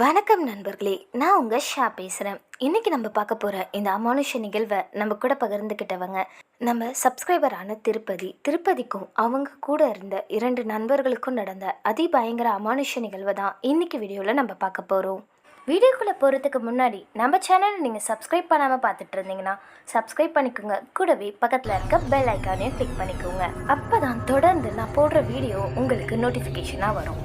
வணக்கம் நண்பர்களே நான் உங்கள் ஷா பேசுகிறேன் இன்றைக்கி நம்ம பார்க்க போகிற இந்த அமானுஷ நிகழ்வை நம்ம கூட பகிர்ந்துக்கிட்டவங்க நம்ம சப்ஸ்கிரைபரான திருப்பதி. திருப்பதிக்கும் அவங்க கூட இருந்த இரண்டு நண்பர்களுக்கும் நடந்த அதிபயங்கர அமானுஷ நிகழ்வை தான் இன்றைக்கி வீடியோவில் நம்ம பார்க்க போகிறோம் வீடியோக்குள்ளே போகிறதுக்கு முன்னாடி நம்ம சேனலை நீங்கள் சப்ஸ்கிரைப் பண்ணாமல் பார்த்துட்டு இருந்தீங்கன்னா சப்ஸ்கிரைப் பண்ணிக்கோங்க. கூடவே பக்கத்தில் இருக்க பெல் ஐக்கானையும் கிளிக் பண்ணிக்கோங்க. அப்போ தான் தொடர்ந்து நான் போடுற வீடியோ உங்களுக்கு நோட்டிஃபிகேஷனாக வரும்.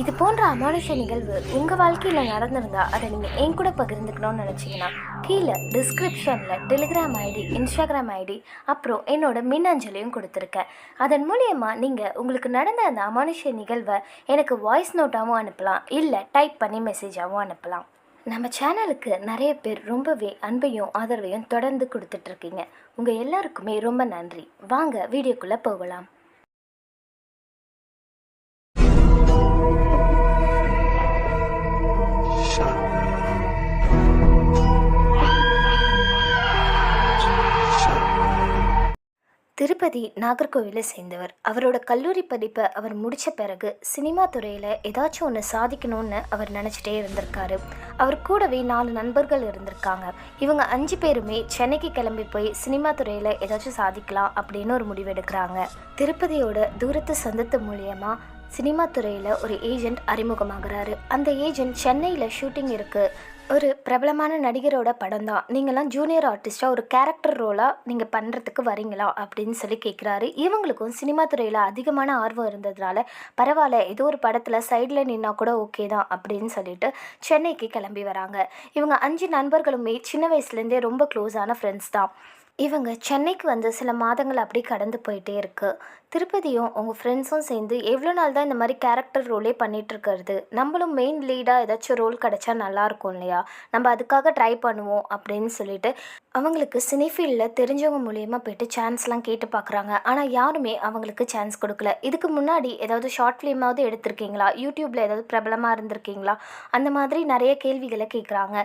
இது போன்ற அமானுஷ நிகழ்வு உங்கள் வாழ்க்கையில் நடந்திருந்தால் அதை நீங்கள் என் கூட பகிர்ந்துக்கணும்னு நினச்சிங்கன்னா கீழே டிஸ்கிரிப்ஷனில் டெலிகிராம் ஐடி இன்ஸ்டாகிராம் ஐடி அப்புறம் என்னோட மின்னஞ்சலையும் கொடுத்துருக்கேன் அதன் மூலயமா நீங்கள் உங்களுக்கு நடந்த அந்த அமானுஷ நிகழ்வை எனக்கு வாய்ஸ் நோட்டாகவும் அனுப்பலாம் இல்லை டைப் பண்ணி மெசேஜாகவும் அனுப்பலாம். நம்ம சேனலுக்கு நிறைய பேர் ரொம்பவே அன்பையும் ஆதரவையும் தொடர்ந்து கொடுத்துட்ருக்கீங்க. உங்கள் எல்லாருக்குமே ரொம்ப நன்றி. வாங்க வீடியோக்குள்ளே போகலாம். திருப்பதி நாகர்கோவிலை சேர்ந்தவர். அவரோட கல்லூரி படிப்பை அவர் முடித்த பிறகு சினிமா துறையில் ஏதாச்சும் ஒன்று சாதிக்கணும்னு அவர் நினச்சிட்டே இருந்திருக்காரு. அவர் கூடவே நாலு நண்பர்கள் இருந்திருக்காங்க. இவங்க அஞ்சு பேருமே சென்னைக்கு கிளம்பி போய் சினிமா துறையில் ஏதாச்சும் சாதிக்கலாம் அப்படின்னு ஒரு முடிவெடுக்கிறாங்க. திருப்பதியோட தூரத்து சொந்தத்து மூலியமாக சினிமா துறையில் ஒரு ஏஜெண்ட் அறிமுகமாகிறாரு. அந்த ஏஜெண்ட் சென்னையில் ஷூட்டிங் இருக்குது ஒரு பிரபலமான நடிகரோட படம் தான். நீங்களாம் ஜூனியர் ஆர்டிஸ்டாக ஒரு கேரக்டர் ரோலாக நீங்கள் பண்ணுறதுக்கு வரீங்களா? அப்படின்னு சொல்லி கேட்குறாரு இவங்களுக்கும் சினிமா துறையில் அதிகமான ஆர்வம் இருந்ததுனால பரவாயில்ல ஏதோ ஒரு படத்தில் சைடில் நின்னா கூட ஓகே தான் அப்படின்னு சொல்லிட்டு சென்னைக்கு கிளம்பி வராங்க. இவங்க அஞ்சு நண்பர்களுமே சின்ன வயசுலேருந்தே ரொம்ப க்ளோஸான ஃப்ரெண்ட்ஸ் தான். இவங்க சென்னைக்கு வந்து சில மாதங்கள் அப்படி கடந்து போயிட்டே இருக்குது திருப்பதியும் அவங்க ஃப்ரெண்ட்ஸும் சேர்ந்து எவ்வளோ நாள் தான் இந்த மாதிரி கேரக்டர் ரோலே பண்ணிகிட்ருக்கிறது நம்மளும் மெயின் லீடாக ஏதாச்சும் ரோல் கிடச்சா நல்லாயிருக்கும் இல்லையா? நம்ம அதுக்காக ட்ரை பண்ணுவோம் அப்படின்னு சொல்லிட்டு அவங்களுக்கு சினிஃபீல்டில் தெரிஞ்சவங்க மூலியமாக போயிட்டு சான்ஸ்லாம் கேட்டு பார்க்குறாங்க ஆனால் யாருமே அவங்களுக்கு சான்ஸ் கொடுக்கல. இதுக்கு முன்னாடி ஏதாவது ஷார்ட் ஃபிலிமாவது எடுத்திருக்கீங்களா? யூடியூப்பில் ஏதாவது பிரபலமாக இருந்திருக்கீங்களா? அந்த மாதிரி நிறைய கேள்விகளை கேட்குறாங்க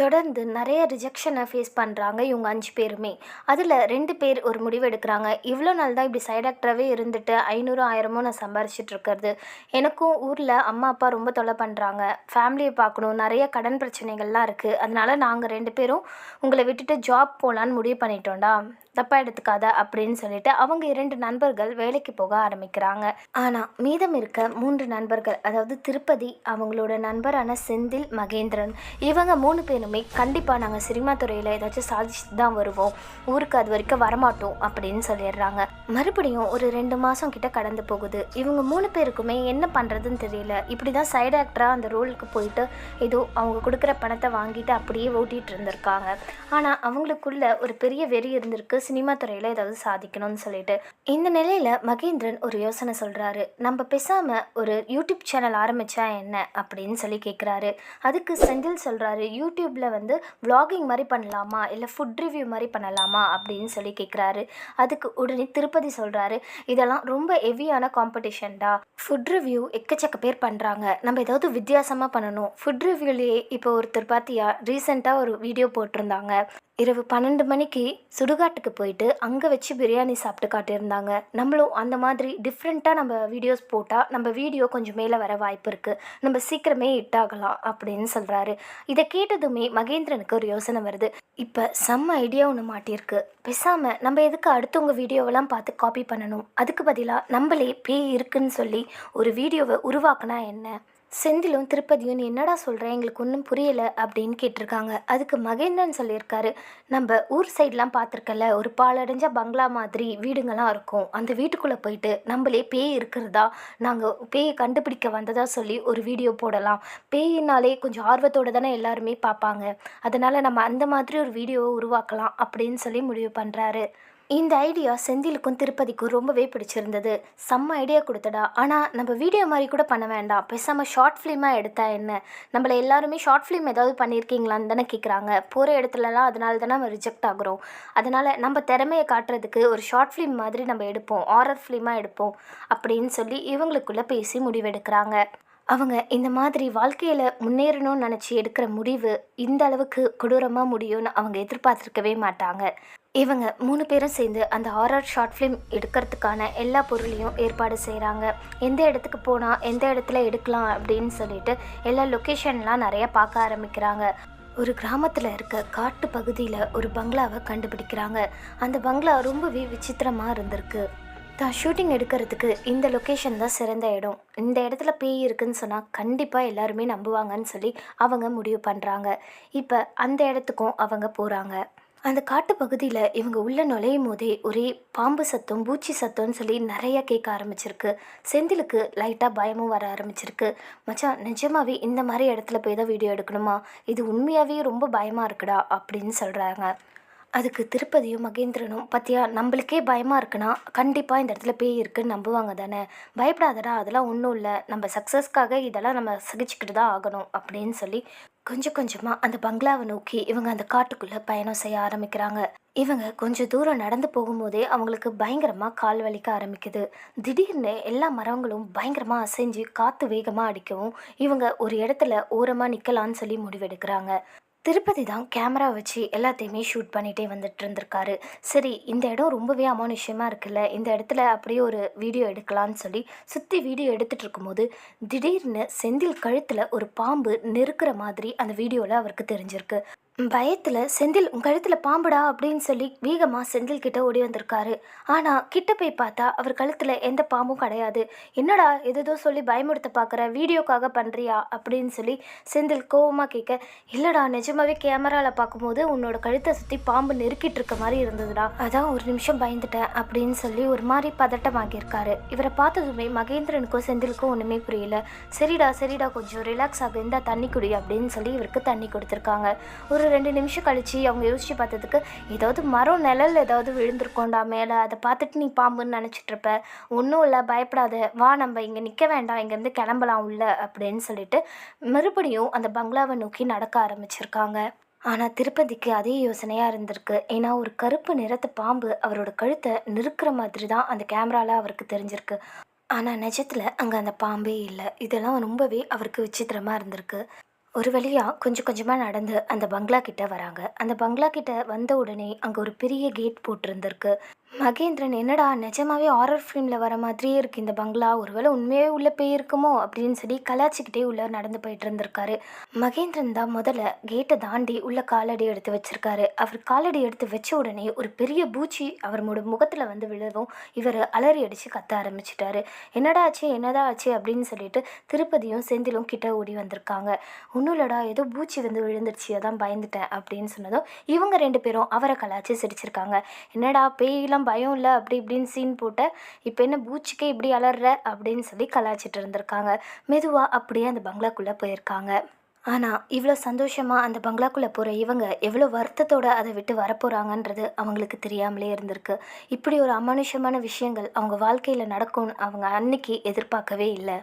தொடர்ந்து நிறைய ரிஜெக்ஷனை ஃபேஸ் பண்ணுறாங்க இவங்க அஞ்சு பேருமே. அதில் ரெண்டு பேர் ஒரு முடிவு எடுக்கிறாங்க. இவ்வளோ நாள் தான் இப்படி சைட் ஆக்டராகவே இருந்துட்டு ஐநூறு ஆயிரமும் நான் சம்பாரிச்சிட்டு இருக்கிறது. எனக்கும் ஊரில் அம்மா அப்பா ரொம்ப தொலை பண்ணுறாங்க ஃபேமிலியை பார்க்கணும் நிறைய கடன் பிரச்சனைகள்லாம் இருக்குது அதனால் நாங்கள் ரெண்டு பேரும் உங்களை விட்டுட்டு ஜாப் போகலான்னு முடிவு பண்ணிட்டோம்டா. தப்பாக எடுத்துக்காத அப்படின்னு சொல்லிட்டு அவங்க இரண்டு நண்பர்கள் வேலைக்கு போக ஆரம்பிக்கிறாங்க. ஆனால் மீதம் இருக்க மூன்று நண்பர்கள் அதாவது திருப்பதி அவங்களோட நண்பரான செந்தில் மகேந்திரன் இவங்க மூணு பேருமே கண்டிப்பாக நாங்கள் சினிமா துறையில் ஏதாச்சும் சாதிச்சுட்டு தான் வருவோம். ஊருக்கு அது வரைக்கும் வரமாட்டோம் அப்படின்னு சொல்லிடுறாங்க. மறுபடியும் ஒரு ரெண்டு மாதம் கிட்ட கடந்து போகுது. இவங்க மூணு பேருக்குமே என்ன பண்ணுறதுன்னு தெரியல. இப்படி தான் சைடு ஆக்டராக அந்த ரோலுக்கு போயிட்டு ஏதோ அவங்க கொடுக்குற பணத்தை வாங்கிட்டு அப்படியே ஓட்டிகிட்டு இருந்திருக்காங்க. ஆனால் அவங்களுக்குள்ள ஒரு பெரிய வெறி இருந்திருக்கு சினிமா துறையில் ஏதாவது சாதிக்கணும்னு சொல்லிட்டு. இந்த நிலையில் மகேந்திரன் ஒரு யோசனை சொல்கிறாரு நம்ம பேசாமல் ஒரு யூடியூப் சேனல் ஆரம்பித்தா என்ன அப்படின்னு சொல்லி கேட்குறாரு அதுக்கு செந்தில் சொல்கிறாரு யூடியூப்பில் வந்து vlogging மாதிரி பண்ணலாமா? இல்லை ஃபுட் ரிவ்யூ மாதிரி பண்ணலாமா? அப்படின்னு சொல்லி கேட்குறாரு அதுக்கு உடனே திருப்பதி சொல்கிறாரு இதெல்லாம் ரொம்ப ஹெவியான காம்படிஷன்டா ஃபுட் ரிவ்யூ எக்கச்சக்க பேர் பண்ணுறாங்க நம்ம ஏதாவது வித்தியாசமாக பண்ணணும். ஃபுட் ரிவ்யூலேயே இப்போ ஒருத்தர் பார்த்தியா ரீசெண்டாக ஒரு வீடியோ போட்டிருந்தாங்க. இரவு பன்னெண்டு மணிக்கு சுடுகாட்டுக்கு போயிட்டு அங்கே வச்சு பிரியாணி சாப்பிட்டு காட்டியிருந்தாங்க. நம்மளும் அந்த மாதிரி டிஃப்ரெண்ட்டாக நம்ம வீடியோஸ் போட்டால் நம்ம வீடியோ கொஞ்சம் மேலே வர வாய்ப்பு இருக்குது நம்ம சீக்கிரமே ஹிட் ஆகலாம் அப்படின்னு சொல்கிறாரு இதை கேட்டதுமே மகேந்திரனுக்கு ஒரு யோசனை வருது. இப்போ செம்ம ஐடியா ஒன்று மாட்டியிருக்கு. பேசாமல் நம்ம எதுக்கு அடுத்தவங்க வீடியோவெல்லாம் பார்த்து காப்பி பண்ணணும்? அதுக்கு பதிலாக நம்மளே பேய் இருக்குன்னு சொல்லி ஒரு வீடியோவை உருவாக்குனா என்ன? செந்திலும் திருப்பதியும் என்னடா சொல்கிறேன் எங்களுக்கு ஒன்றும் புரியலை அப்படின்னு கேட்டிருக்காங்க. அதுக்கு மகேந்திரன் சொல்லியிருக்காரு நம்ம ஊர் சைட்லாம் பார்த்துருக்கல ஒரு பாலடைஞ்ச பங்களா மாதிரி வீடுங்கள்லாம் இருக்கும். அந்த வீட்டுக்குள்ளே போயிட்டு நம்மளே பேய் இருக்கிறதா? நாங்கள் பேயை கண்டுபிடிக்க வந்ததாக சொல்லி ஒரு வீடியோ போடலாம். பேயினாலே கொஞ்சம் ஆர்வத்தோடு தானே எல்லாருமே பார்ப்பாங்க. அதனால் நம்ம அந்த மாதிரி ஒரு வீடியோவை உருவாக்கலாம் அப்படின்னு சொல்லி முடிவு பண்ணுறாரு இந்த ஐடியா செந்திலுக்கும் திருப்பதிக்கும் ரொம்பவே பிடிச்சிருந்தது. செம்ம ஐடியா கொடுத்தடா. ஆனால் நம்ம வீடியோ மாதிரி கூட பண்ண வேண்டாம். பேசாமல் ஷார்ட் ஃபிலிமாக எடுத்தா என்ன? நம்மளை எல்லாருமே ஷார்ட் ஃபிலிம் ஏதாவது பண்ணியிருக்கீங்களான்னு தானே கேட்குறாங்க போகிற இடத்துலலாம் அதனால தானே நம்ம ரிஜெக்ட் ஆகுறோம். அதனால் நம்ம திறமையை காட்டுறதுக்கு ஒரு ஷார்ட் ஃபிலிம் மாதிரி நம்ம எடுப்போம். ஆரர் ஃபிலிமாக எடுப்போம். அப்படின்னு சொல்லி இவங்களுக்குள்ளே பேசி முடிவெடுக்கிறாங்க. அவங்க இந்த மாதிரி வாழ்க்கையில் முன்னேறணும்னு நினச்சி எடுக்கிற முடிவு இந்த அளவுக்கு கொடூரமாக முடியும்னு அவங்க எதிர்பார்த்துருக்கவே மாட்டாங்க. இவங்க மூணு பேரும் சேர்ந்து அந்த ஹாரர் ஷார்ட் ஃபிலிம் எடுக்கிறதுக்கான எல்லா பொருளையும் ஏற்பாடு செய்கிறாங்க எந்த இடத்துக்கு போனால் எந்த இடத்துல எடுக்கலாம் அப்படின்னு சொல்லிட்டு எல்லா லொக்கேஷன்லாம் நிறையா பார்க்க ஆரம்பிக்கிறாங்க. ஒரு கிராமத்தில் இருக்க காட்டு பகுதியில் ஒரு பங்களாவை கண்டுபிடிக்கிறாங்க. அந்த பங்களா ரொம்பவே விசித்திரமாக இருந்திருக்கு. தான் ஷூட்டிங் எடுக்கிறதுக்கு இந்த லொக்கேஷன் தான் சிறந்த இடம். இந்த இடத்துல பேய் இருக்குன்னு சொன்னால் கண்டிப்பாக எல்லாருமே நம்புவாங்கன்னு சொல்லி அவங்க முடிவு பண்ணுறாங்க இப்போ அந்த இடத்துக்கும் அவங்க போகிறாங்க அந்த காட்டு பகுதியில் இவங்க உள்ளே நுழையும் போதே ஒரே பாம்பு சத்தம் பூச்சி சத்தம்னு சொல்லி நிறையா கேட்க ஆரம்பிச்சிருக்கு. செந்திலுக்கு லைட்டாக பயமும் வர ஆரம்பிச்சிருக்கு. மச்சான் நிஜமாகவே இந்த மாதிரி இடத்துல போய் தான் வீடியோ எடுக்கணுமா? இது உண்மையாகவே ரொம்ப பயமாக இருக்குடா அப்படின்னு சொல்கிறாங்க அதுக்கு திருப்பதியும் மகேந்திரனும் பத்தியா நம்மளுக்கே பயமாக இருக்குன்னா கண்டிப்பாக இந்த இடத்துல பேய் இருக்குன்னு நம்புவாங்க தானே? பயப்படாதடா அதெல்லாம் ஒன்றும் இல்லை. நம்ம சக்ஸஸ்க்காக இதெல்லாம் நம்ம சகிச்சுக்கிட்டு தான் ஆகணும் அப்படின்னு சொல்லி கொஞ்சம் கொஞ்சமாக அந்த பங்களாவை நோக்கி இவங்க அந்த காட்டுக்குள்ளே பயணம் செய்ய ஆரம்பிக்கிறாங்க. இவங்க கொஞ்சம் தூரம் நடந்து போகும்போதே அவங்களுக்கு பயங்கரமாக கால் வலிக்க ஆரம்பிக்குது. திடீர்னு எல்லா மரங்களும் பயங்கரமாக அசைஞ்சு காற்று வேகமாக அடிக்கவும் இவங்க ஒரு இடத்துல ஓரமாக நிற்கலான்னு சொல்லி முடிவெடுக்கிறாங்க. திருப்பதி தான் கேமரா வச்சு எல்லாத்தையுமே ஷூட் பண்ணிகிட்டே வந்துட்டு இருந்திருக்காரு. சரி இந்த இடம் ரொம்பவே அமானுஷ்யமாக இருக்குல்ல? இந்த இடத்துல அப்படியே ஒரு வீடியோ எடுக்கலான்னு சொல்லி சுற்றி வீடியோ எடுத்துகிட்டு இருக்கும்போது திடீர்னு செந்தில் கழுத்தில் ஒரு பாம்பு நெருக்கிற மாதிரி அந்த வீடியோவில் அவருக்கு தெரிஞ்சிருக்கு. பயத்தில் செந்தில் உன் கழுத்தில் பாம்புடா? அப்படின்னு சொல்லி வேகமாக செந்தில் கிட்ட ஓடி வந்திருக்காரு. ஆனால் கிட்ட போய் பார்த்தா அவர் கழுத்தில் எந்த பாம்பும் கிடையாது. என்னடா எதோ சொல்லி பயமுடுத்த பார்க்குற வீடியோக்காக பண்ணுறியா அப்படின்னு சொல்லி செந்தில் கோவமாக கேட்க இல்லைடா நிஜமாவே கேமராவில் பார்க்கும்போது உன்னோட கழுத்தை சுற்றி பாம்பு நெருக்கிட்டு இருக்க மாதிரி இருந்ததுடா. அதான் ஒரு நிமிஷம் பயந்துட்டேன் அப்படின்னு சொல்லி ஒரு மாதிரி பதட்டமாகியிருக்காரு இவரை பார்த்ததுமே மகேந்திரனுக்கும் செந்திலுக்கும் ஒன்றுமே புரியல. சரிடா சரிடா கொஞ்சம் ரிலாக்ஸ் ஆகு தண்ணி குடி அப்படின்னு சொல்லி இவருக்கு தண்ணி கொடுத்துருக்காங்க. ஒரு ரெண்டு நிமிஷம் கழித்து அவங்க யோசிச்சு பார்த்ததுக்கு ஏதாவது மரம் நிழல் ஏதாவது விழுந்திருக்கோண்டா மேலே. அதை பார்த்துட்டு நீ பாம்புன்னு நினச்சிட்ருப்ப ஒன்றும் இல்லை பயப்படாத. வா நம்ம இங்கே நிற்க வேண்டாம். இங்கேருந்து கிளம்பலாம் உள்ள அப்படின்னு சொல்லிட்டு மறுபடியும் அந்த பங்களாவை நோக்கி நடக்க ஆரம்பிச்சிருக்காங்க. ஆனால் திருப்பதிக்கு அதே யோசனையாக இருந்திருக்கு. ஏன்னா ஒரு கருப்பு நிறத்து பாம்பு அவரோட கழுத்தை நிறுக்கிற மாதிரி தான் அந்த கேமராவில் அவருக்கு தெரிஞ்சிருக்கு. ஆனால் நிஜத்தில் அங்கே அந்த பாம்பே இல்லை. இதெல்லாம் ரொம்பவே அவருக்கு விசித்திரமாக இருந்திருக்கு. ஒரு வழியாக கொஞ்சம் கொஞ்சமாக நடந்து அந்த பங்களா கிட்ட வராங்க. அந்த பங்களா கிட்ட வந்த உடனே அங்கே ஒரு பெரிய கேட் போட்டிருந்திருக்கு. மகேந்திரன் என்னடா நிஜமாவே ஹாரர் ஃபிலிமில் வர மாதிரியே இருக்குது இந்த பங்களா ஒருவேளை உண்மையாகவே உள்ளே போய் இருக்குமோ அப்படின்னு சொல்லி கலாச்சிக்கிட்டே உள்ளே நடந்து போயிட்டு இருந்திருக்காரு. மகேந்திரன் தான் முதல்ல கேட்டை தாண்டி உள்ள காலடி எடுத்து வச்சிருக்காரு. அவர் காலடி எடுத்து வச்ச உடனே ஒரு பெரிய பூச்சி அவர் முகத்தில் வந்து விழவும் இவர் அலறி அடித்து கத்த ஆரம்பிச்சிட்டாரு. என்னடா ஆச்சு? என்னடா ஆச்சு? அப்படின்னு சொல்லிட்டு திருப்பதியும் செந்திலும் கிட்ட ஓடி வந்திருக்காங்க. ஒன்றும் இல்லடா ஏதோ பூச்சி வந்து விழுந்துருச்சு அதான் பயந்துட்டேன். அப்படின்னு சொன்னதும் இவங்க ரெண்டு பேரும் அவரை கலாச்சி சிரிச்சிருக்காங்க. என்னடா பேயெல்லாம் பயம் இல்லை அப்படி இப்படின்னு சீன் போட்ட இப்போ என்ன பூச்சிக்கே இப்படி அலற அப்படின்னு சொல்லி கலாச்சிட்டு இருந்திருக்காங்க. மெதுவாக அப்படியே அந்த பங்களாக்குள்ளே போயிருக்காங்க. ஆனால் இவ்வளோ சந்தோஷமாக அந்த பங்களாக்குள்ளே போகிற இவங்க எவ்வளோ வருத்தத்தோட அதை விட்டு வரப்போகிறாங்கன்றது அவங்களுக்கு தெரியாமலே இருந்திருக்கு. இப்படி ஒரு அமானுஷமான விஷயங்கள் அவங்க வாழ்க்கையில் நடக்கும்னு அவங்க அன்னைக்கு எதிர்பார்க்கவே இல்லை.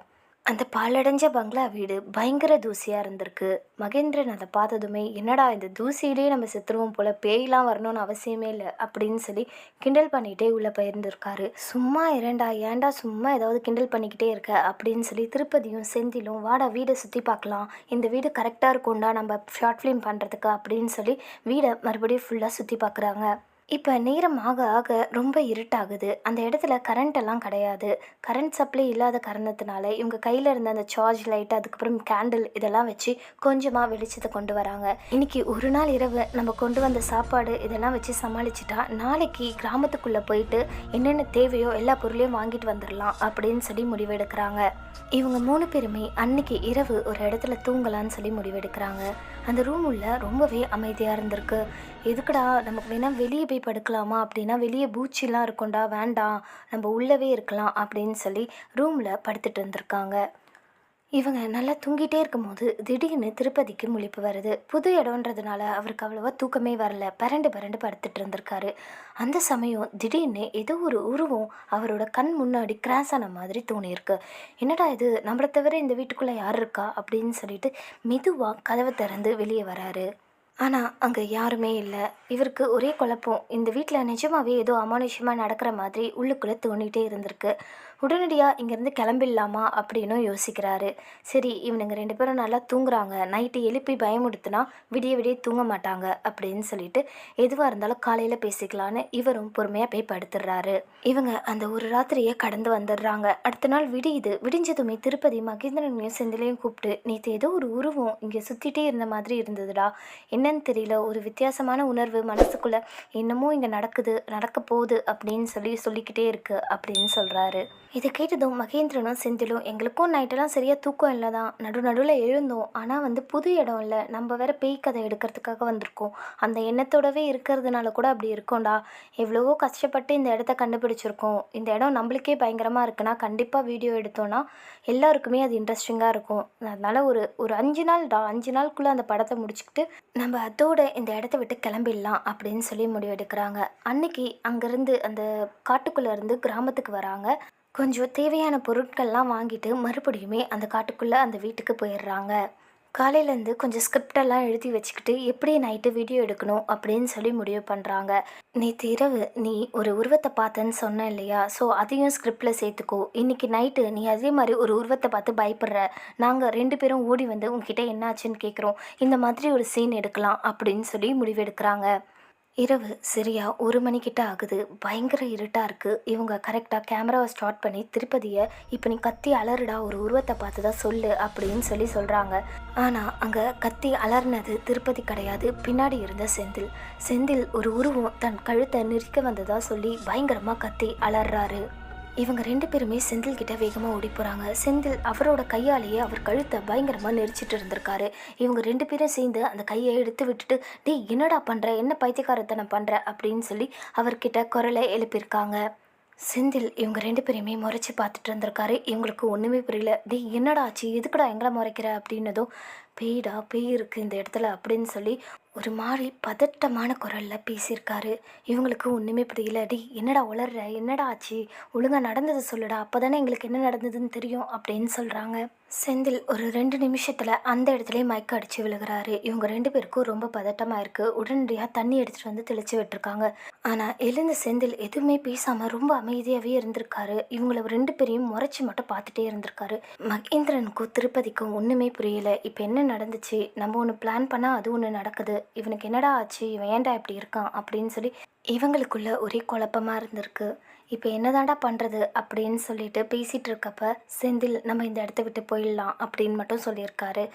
அந்த பாலடைஞ்ச பங்களா வீடு பயங்கர தூசியாக இருந்திருக்கு. மகேந்திரன் அதை பார்த்ததுமே என்னடா இந்த தூசியிலே நம்ம செத்துருவோம் போல் பேய்லாம் வரணும்னு அவசியமே இல்லை அப்படின்னு சொல்லி கிண்டல் பண்ணிகிட்டே உள்ளே போயிருந்திருக்காரு. சும்மா இரண்டா ஏன்டா சும்மா ஏதாவது கிண்டல் பண்ணிக்கிட்டே இருக்க? அப்படின்னு சொல்லி திருப்பதியும் செந்திலும் வாடா வீடை சுற்றி பார்க்கலாம். இந்த வீடு கரெக்டாக இருக்கும்டா நம்ம ஷார்ட் ஃபிலிம் பண்ணுறதுக்கு அப்படின்னு சொல்லி வீடை மறுபடியும் ஃபுல்லாக சுற்றி பார்க்குறாங்க. இப்போ நேரம் ஆக ஆக ரொம்ப இருட்டாகுது. அந்த இடத்துல கரண்ட் எல்லாம் கிடையாது. கரண்ட் சப்ளை இல்லாத காரணத்தினால இவங்க கையில் இருந்த அந்த சார்ஜ் லைட் அதுக்கப்புறம் கேண்டில் இதெல்லாம் வச்சு கொஞ்சமாக வெளிச்சத்தை கொண்டு வராங்க. இன்னைக்கு ஒரு நாள் இரவு நம்ம கொண்டு வந்த சாப்பாடு இதெல்லாம் வச்சு சமாளிச்சிட்டா நாளைக்கு கிராமத்துக்குள்ளே போயிட்டு என்னென்ன தேவையோ எல்லா பொருளையும் வாங்கிட்டு வந்துடலாம் அப்படின்னு சொல்லி முடிவெடுக்கிறாங்க. இவங்க மூணு பேருமே அன்னைக்கு இரவு ஒரு இடத்துல தூங்கலான்னு சொல்லி முடிவெடுக்கிறாங்க. அந்த ரூம் உள்ள ரொம்பவே அமைதியாக இருந்திருக்கு. எதுக்குடா நமக்கு வேணால் வெளியே போய் படுக்கலாமா அப்படின்னா வெளியே பூச்சிலாம் இருக்கும்டா வேண்டாம் நம்ம உள்ளவே இருக்கலாம் அப்படின்னு சொல்லி ரூமில் படுத்துட்டு இருந்திருக்காங்க. இவங்க நல்லா தூங்கிட்டே இருக்கும்போது திடீர்னு திருப்பதிக்கு முழிப்பு வருது. புது இடம்ன்றதுனால அவருக்கு அவ்வளோவா தூக்கமே வரல. பரண்டு பரண்டு படுத்துட்டு இருந்திருக்காரு. அந்த சமயம் திடீர்னு ஏதோ ஒரு உருவம் அவரோட கண் முன்னாடி கிராஸ் ஆன மாதிரி தோணியிருக்கு. என்னடா இது? நம்மளை தவிர இந்த வீட்டுக்குள்ளே யார் இருக்கா? அப்படின்னு சொல்லிட்டு மெதுவாக கதவை திறந்து வெளியே வராரு. ஆனால் அங்கே யாருமே இல்லை. இவருக்கு ஒரே குழப்பம். இந்த வீட்டில் நிஜமாகவே ஏதோ அமானுஷ்யமாக நடக்கிற மாதிரி உள்ளுக்குள்ளே தோண்டிகிட்டே இருந்திருக்கு. உடனடியாக இங்கேருந்து கிளம்பிடலாமா அப்படின்னும் யோசிக்கிறாரு. சரி இவனுங்க ரெண்டு பேரும் நல்லா தூங்குறாங்க. நைட்டு எழுப்பி பயமுடுத்துனா விடிய விடிய தூங்க மாட்டாங்க அப்படின்னு சொல்லிட்டு எதுவாக இருந்தாலும் காலையில் பேசிக்கலான்னு இவரும் பொறுமையாக போய் படுத்துடுறாரு. இவங்க அந்த ஒரு ராத்திரியை கடந்து வந்துடுறாங்க. அடுத்த நாள் விடியுது. விடிஞ்சதுமே திருப்பதி மகேந்திரனையும் செந்திலையும் கூப்பிட்டு நேற்று ஏதோ ஒரு உருவம் இங்கே சுற்றிட்டே இருந்த மாதிரி இருந்ததுடா. என்னன்னு தெரியல. ஒரு வித்தியாசமான உணர்வு மனசுக்குள்ளே என்னமோ இங்கே நடக்குது நடக்க போகுது அப்படின்னு சொல்லி சொல்லிக்கிட்டே இருக்கு அப்படின்னு சொல்கிறாரு இதை கேட்டதும் மகேந்திரனும் செந்திலும் எங்களுக்கும் நைட்டெல்லாம் சரியாக தூக்கம் இல்லை தான் நடு நடுவில் எழுந்தோம். ஆனால் வந்து புது இடம் இல்லை. நம்ம வேற பேய் கதை எடுக்கிறதுக்காக வந்திருக்கோம். அந்த எண்ணத்தோடவே இருக்கிறதுனால கூட அப்படி இருக்கோம்டா. எவ்வளவோ கஷ்டப்பட்டு இந்த இடத்த கண்டுபிடிச்சிருக்கோம். இந்த இடம் நம்மளுக்கே பயங்கரமாக இருக்குன்னா கண்டிப்பாக வீடியோ எடுத்தோன்னா எல்லாருக்குமே அது இன்ட்ரெஸ்டிங்காக இருக்கும். அதனால் ஒரு ஒரு அஞ்சு நாள்டா. அஞ்சு நாளுக்குள்ளே அந்த படத்தை முடிச்சுக்கிட்டு நம்ம அதோட இந்த இடத்த விட்டு கிளம்பிடலாம் அப்படின்னு சொல்லி முடிவெடுக்கிறாங்க. அன்னைக்கு அங்கேருந்து அந்த காட்டுக்குள்ளே இருந்து கிராமத்துக்கு வராங்க. கொஞ்சம் தேவையான பொருட்கள்லாம் வாங்கிட்டு மறுபடியுமே அந்த காட்டுக்குள்ளே அந்த வீட்டுக்கு போயிடுறாங்க. காலையிலேருந்து கொஞ்சம் ஸ்கிரிப்டெல்லாம் எழுதி வச்சுக்கிட்டு எப்படி நைட்டு வீடியோ எடுக்கணும் அப்படின்னு சொல்லி முடிவு பண்ணுறாங்க நேற்று இரவு நீ ஒரு உருவத்தை பார்த்தேன்னு சொன்ன இல்லையா? ஸோ அதையும் ஸ்கிரிப்டில் சேர்த்துக்கோ. இன்றைக்கி நைட்டு நீ அதே மாதிரி ஒரு உருவத்தை பார்த்து பயப்படுற. நாங்கள் ரெண்டு பேரும் ஓடி வந்து உங்ககிட்ட என்னாச்சுன்னு கேட்குறோம் இந்த மாதிரி ஒரு சீன் எடுக்கலாம் அப்படின்னு சொல்லி முடிவெடுக்கிறாங்க. இரவு சரியா ஒரு மணிக்கிட்ட ஆகுது. பயங்கர இருட்டாக இருக்குது இவங்க கரெக்டாக கேமராவை ஸ்டார்ட் பண்ணி திருப்பதியை இப்போ நீ கத்தி அலறுடா ஒரு உருவத்தை பார்த்து தான் சொல்லு அப்படின்னு சொல்லி சொல்கிறாங்க ஆனால் அங்கே கத்தி அலர்னது திருப்பதி கிடையாது. பின்னாடி இருந்த செந்தில். செந்தில் ஒரு உருவம் தன் கழுத்தை நிற்க வந்ததாக சொல்லி பயங்கரமாக கத்தி அலறாரு இவங்க ரெண்டு பேருமே செந்தில் கிட்ட வேகமாக ஓடி போகிறாங்க செந்தில் அவரோட கையாலேயே அவர் கழுத்தை பயங்கரமாக நெரிச்சிட்டு இருந்திருக்காரு. இவங்க ரெண்டு பேரும் சேர்ந்து அந்த கையை எடுத்து விட்டுட்டு டேய் என்னடா பண்ணுற என்ன பைத்தியக்காரத்தனை பண்ணுற அப்படின்னு சொல்லி அவர்கிட்ட குரலை எழுப்பியிருக்காங்க. செந்தில் இவங்க ரெண்டு பேரையுமே முறைச்சி பார்த்துட்டு இருந்திருக்காரு. இவங்களுக்கு ஒன்றுமே புரியல. டேய் என்னடா ஆச்சு? எதுக்குடா எங்களை முறைக்கிற? அப்படின்னதும் பேய்டா பேய் இருக்குது இந்த இடத்துல அப்படின்னு சொல்லி ஒரு மாதிரி பதட்டமான குரலில் பேசியிருக்காரு. இவங்களுக்கு ஒன்றுமே புரியல. டி என்னடா உளர்ற? என்னடா ஆச்சு? ஒழுங்காக நடந்தது சொல்லுடா. அப்போ தானே எங்களுக்கு என்ன நடந்ததுன்னு தெரியும் அப்படின்னு சொல்கிறாங்க செந்தில் ஒரு ரெண்டு நிமிஷத்தில் அந்த இடத்துலயே மயக்க அடித்து விழுகிறாரு. இவங்க ரெண்டு பேருக்கும் ரொம்ப பதட்டமாக இருக்குது உடனடியாக தண்ணி எடுத்துகிட்டு வந்து தெளித்து விட்டுருக்காங்க. ஆனால் எழுந்த செந்தில் எதுவுமே பேசாமல் ரொம்ப அமைதியாகவே இருந்திருக்காரு. இவங்கள ரெண்டு பேரையும் முறைச்சி மட்டும் பார்த்துட்டே இருந்திருக்காரு. மகேந்திரனுக்கும் திருப்பதிக்கும் ஒன்றுமே புரியல. இப்போ என்ன நடந்துச்சு. நம்ம ஒன்று பிளான் பண்ணால் அது ஒன்று நடக்குது. இவனுக்கு என்னடா ஆச்சு? இவன் ஏன்டா இப்படி இருக்கான்? அப்படின்னு சொல்லி இவங்களுக்குள்ள ஒரே குழப்பமாக இருந்திருக்கு. இப்போ என்னதாண்டா பண்ணுறது அப்படின்னு சொல்லிட்டு பேசிகிட்டு இருக்கப்ப செந்தில் நம்ம இந்த இடத்த விட்டு போயிடலாம் அப்படின்னு மட்டும் சொல்லியிருக்காரு.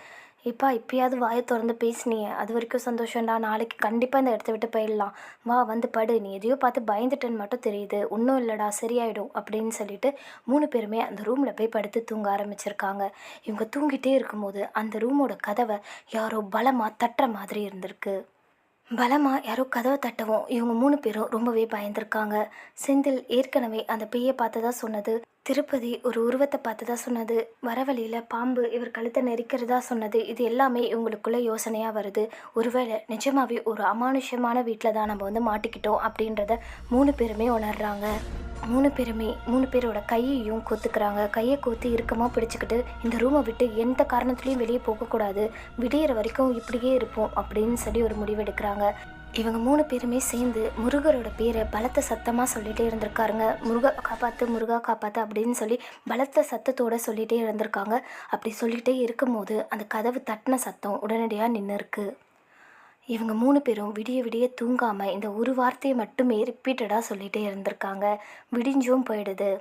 இப்பா இப்பயாவது வாயை திறந்து பேசினியே. அது வரைக்கும் சந்தோஷம்டா. நாளைக்கு கண்டிப்பாக இந்த இடத்த விட்டு போயிடலாம். வா வந்து படு. நீ எதையோ பார்த்து பயந்துட்டேன்னு மட்டும் தெரியுது. ஒன்றும் இல்லைடா சரியாயிடும் அப்படின்னு சொல்லிட்டு மூணு பேருமே அந்த ரூமில் போய் படுத்து தூங்க ஆரம்பிச்சிருக்காங்க. இவங்க தூங்கிட்டே இருக்கும்போது அந்த ரூமோட கதவை யாரோ பலமாக தட்டுற மாதிரி இருந்திருக்கு. பலமாக யாரோ கதவை தட்டவும் இவங்க மூணு பேரும் ரொம்பவே பயந்துருக்காங்க. செந்தில் ஏற்கனவே அந்த பேயை பார்த்ததா சொன்னது திருப்பதி ஒரு உருவத்தை பார்த்ததா சொன்னது. வர வழியில் பாம்பு இவர் கழுத்தை நெரிக்கிறதா சொன்னது. இது எல்லாமே இவங்களுக்குள்ள யோசனையாக வருது. ஒருவேளை நிஜமாவே ஒரு அமானுஷ்யமான வீட்டில் தான் நம்ம வந்து மாட்டிக்கிட்டோம் அப்படின்றத மூணு பேருமே உணர்றாங்க. மூணு பேருமே மூணு பேரோட கையையும் கொத்துக்கிறாங்க. கையை கோத்து இறுக்கமாக பிடிச்சிக்கிட்டு இந்த ரூமை விட்டு எந்த காரணத்துலேயும் வெளியே போகக்கூடாது. விடியிற வரைக்கும் இப்படியே இருப்போம் அப்படின்னு சொல்லி ஒரு முடிவெடுக்கிறாங்க. இவங்க மூணு பேருமே சேர்ந்து முருகரோட பேரை பலத்த சத்தமாக சொல்லிகிட்டே இருந்திருக்காருங்க. முருகா காப்பாற்று முருகா காப்பாற்று அப்படின்னு சொல்லி பலத்த சத்தத்தோடு சொல்லிகிட்டே இருந்திருக்காங்க. அப்படி சொல்லிகிட்டே இருக்கும்போது அந்த கதவு தட்டின சத்தம் உடனடியாக நின்று இருக்கு. இவங்க மூணு பேரும் விடிய விடிய தூங்காமல் இந்த ஒரு வார்த்தையை மட்டுமே ரிப்பீட்டடாக சொல்லிகிட்டே இருந்திருக்காங்க. விடிஞ்சும் போயிடுது.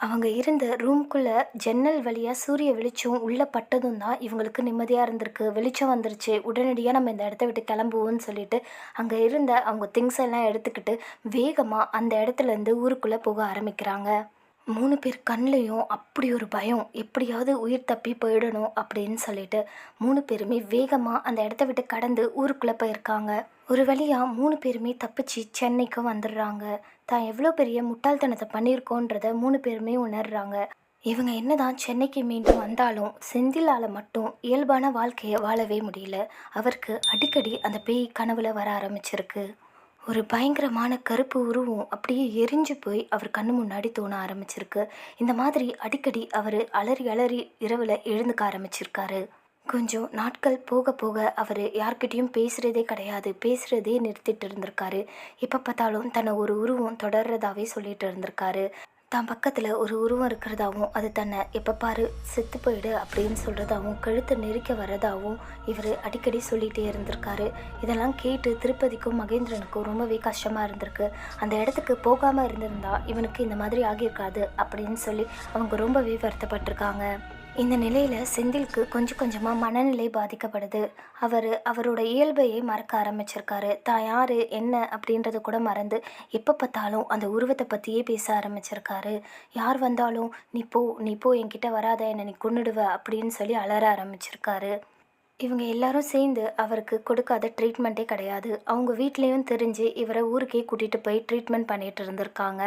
அவங்க இருந்த ரூம்குள்ளே ஜன்னல் வழியாக சூரிய வெளிச்சம் உள்ளே பட்டதும் தான் இவங்களுக்கு நிம்மதியாக இருந்திருக்கு. வெளிச்சம் வந்துருச்சு. உடனடியாக நம்ம இந்த இடத்த விட்டு கிளம்புவோம்னு சொல்லிட்டு அங்கே இருந்த அவங்க திங்ஸ் எல்லாம் எடுத்துக்கிட்டு வேகமாக அந்த இடத்துலேருந்து ஊருக்குள்ளே போக ஆரம்பிக்கிறாங்க. மூணு பேர் கண்லேயும் அப்படி ஒரு பயம். எப்படியாவது உயிர் தப்பி போயிடணும் அப்படின்னு சொல்லிட்டு மூணு பேருமே வேகமாக அந்த இடத்த விட்டு கடந்து ஊருக்குள்ளே போயிருக்காங்க. ஒரு வழியாக மூணு பேருமே தப்பிச்சு சென்னைக்கு வந்துடுறாங்க. தான் எவ்வளோ பெரிய முட்டாள்தனத்தை பண்ணியிருக்கோன்றத மூணு பேருமே உணர்றாங்க. இவங்க என்னதான் சென்னைக்கு மீண்டும் வந்தாலும் செந்திலால் மட்டும் இயல்பான வாழ்க்கையை வாழவே முடியல. அவருக்கு அடிக்கடி அந்த பேய் கனவுல வர ஆரம்பிச்சிருக்கு. ஒரு பயங்கரமான கருப்பு உருவம் அப்படியே எரிஞ்சு போய் அவர் கண்ணு முன்னாடி தோண ஆரம்பிச்சிருக்கு. இந்த மாதிரி அடிக்கடி அவர் அலறி அலறி இரவில் எழுந்துக்க ஆரம்பிச்சிருக்காரு. கொஞ்சம் நாட்கள் போக போக அவர் யார்கிட்டயும் பேசுகிறதே கிடையாது. பேசுகிறதே நிறுத்திட்டு இருந்திருக்காரு. எப்போ பார்த்தாலும் தன்னை ஒரு உருவம் தொடர்றதாவே சொல்லிட்டு இருந்திருக்காரு. தான் பக்கத்தில் ஒரு உருவம் இருக்கிறதாவும் அது தன்னை எப்போ பாரு செத்து போயிடு அப்படின்னு சொல்கிறதாவும் கழுத்தை நெரிக்க வர்றதாவும் இவர் அடிக்கடி சொல்லிகிட்டே இருந்திருக்காரு. இதெல்லாம் கேட்டு திருப்பதிக்கும் மகேந்திரனுக்கும் ரொம்பவே கஷ்டமாக இருந்திருக்கு. அந்த இடத்துக்கு போகாமல் இருந்திருந்தா இவனுக்கு இந்த மாதிரி ஆகியிருக்காது அப்படின்னு சொல்லி அவங்க ரொம்பவே வருத்தப்பட்டிருக்காங்க. இந்த நிலையில் செந்திலுக்கு கொஞ்சம் கொஞ்சமாக மனநிலை பாதிக்கப்படுது. அவர் அவரோட இயல்பையே மறக்க ஆரம்பிச்சிருக்காரு. தான் யார்? என்ன? அப்படின்றத கூட மறந்து எப்போ பார்த்தாலும் அந்த உருவத்தை பற்றியே பேச ஆரம்பிச்சிருக்காரு. யார் வந்தாலும் நீ போ நீ போ என்கிட்ட வராத என்னை நீ கொண்டுடுவ அப்படின்னு சொல்லி அலற ஆரம்பிச்சிருக்காரு. இவங்க எல்லாரும் சேர்ந்து அவருக்கு கொடுக்காத ட்ரீட்மெண்ட்டே கிடையாது. அவங்க வீட்லேயும் தெரிஞ்சு இவரை ஊருக்கே கூட்டிகிட்டு போய் ட்ரீட்மெண்ட் பண்ணிகிட்டு இருந்திருக்காங்க.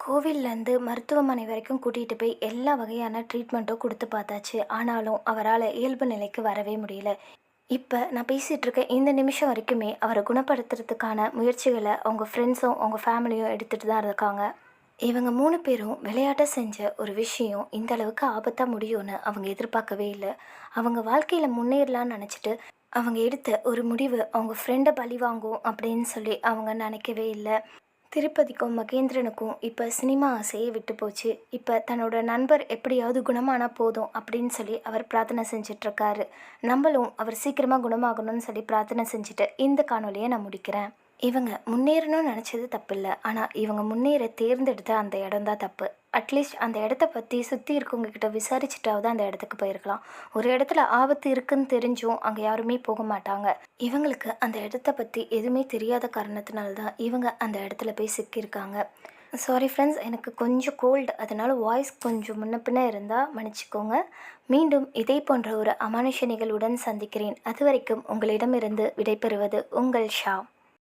கோவில்லேருந்து மருத்துவமனை வரைக்கும் கூட்டிகிட்டு போய் எல்லா வகையான ட்ரீட்மெண்ட்டும் கொடுத்து பார்த்தாச்சு. ஆனாலும் அவரால் இயல்பு நிலைக்கு வரவே முடியல. இப்போ நான் பேசிகிட்டு இருக்க இந்த நிமிஷம் வரைக்குமே அவரை குணப்படுத்துறதுக்கான முயற்சிகளை அவங்க ஃப்ரெண்ட்ஸும் அவங்க ஃபேமிலியும் எடுத்துகிட்டு தான் இருக்காங்க. இவங்க மூணு பேரும் விளையாட்ட செஞ்ச ஒரு விஷயம் இந்த அளவுக்கு ஆபத்தாக முடியும்னு அவங்க எதிர்பார்க்கவே இல்லை. அவங்க வாழ்க்கையில் முன்னேறலாம்னு நினச்சிட்டு அவங்க எடுத்த ஒரு முடிவு அவங்க ஃப்ரெண்டை பழி வாங்கும் அப்படின்னு சொல்லி அவங்க நினைக்கவே இல்லை. திருப்பதிக்கும் மகேந்திரனுக்கும் இப்போ சினிமா ஆசையே விட்டு போச்சு. இப்போ தன்னோட நண்பர் எப்படியாவது குணமானால் போதும் அப்படின்னு சொல்லி அவர் பிரார்த்தனை செஞ்சிட்ருக்காரு. நம்மளும் அவர் சீக்கிரமாக குணமாகணும்னு சொல்லி பிரார்த்தனை செஞ்சுட்டு இந்த காணொலியை நான் முடிக்கிறேன். இவங்க முன்னேறணும்னு நினச்சது தப்பு இல்லை ஆனால் இவங்க முன்னேற தேர்ந்தெடுத்த அந்த இடம் தான் தப்பு அட்லீஸ்ட் அந்த இடத்த பற்றி சுற்றி இருக்கவங்க கிட்ட விசாரிச்சுட்டாவது அந்த இடத்துக்கு போயிருக்கலாம். ஒரு இடத்துல ஆபத்து இருக்குன்னு தெரிஞ்சும் அங்கே யாருமே போக மாட்டாங்க. இவங்களுக்கு அந்த இடத்த பற்றி எதுவுமே தெரியாத காரணத்தினால தான் இவங்க அந்த இடத்துல போய் சிக்கியிருக்காங்க. சாரி ஃப்ரெண்ட்ஸ் எனக்கு கொஞ்சம் கோல்டு அதனால் வாய்ஸ் கொஞ்சம் முன்னப்பின்ன இருந்தால் மன்னிச்சிக்கோங்க. மீண்டும் இதே போன்ற ஒரு அமானுஷ நிகழ்வுடன் சந்திக்கிறேன். அது வரைக்கும் உங்களிடமிருந்து விடைபெறுவது உங்கள் ஷா.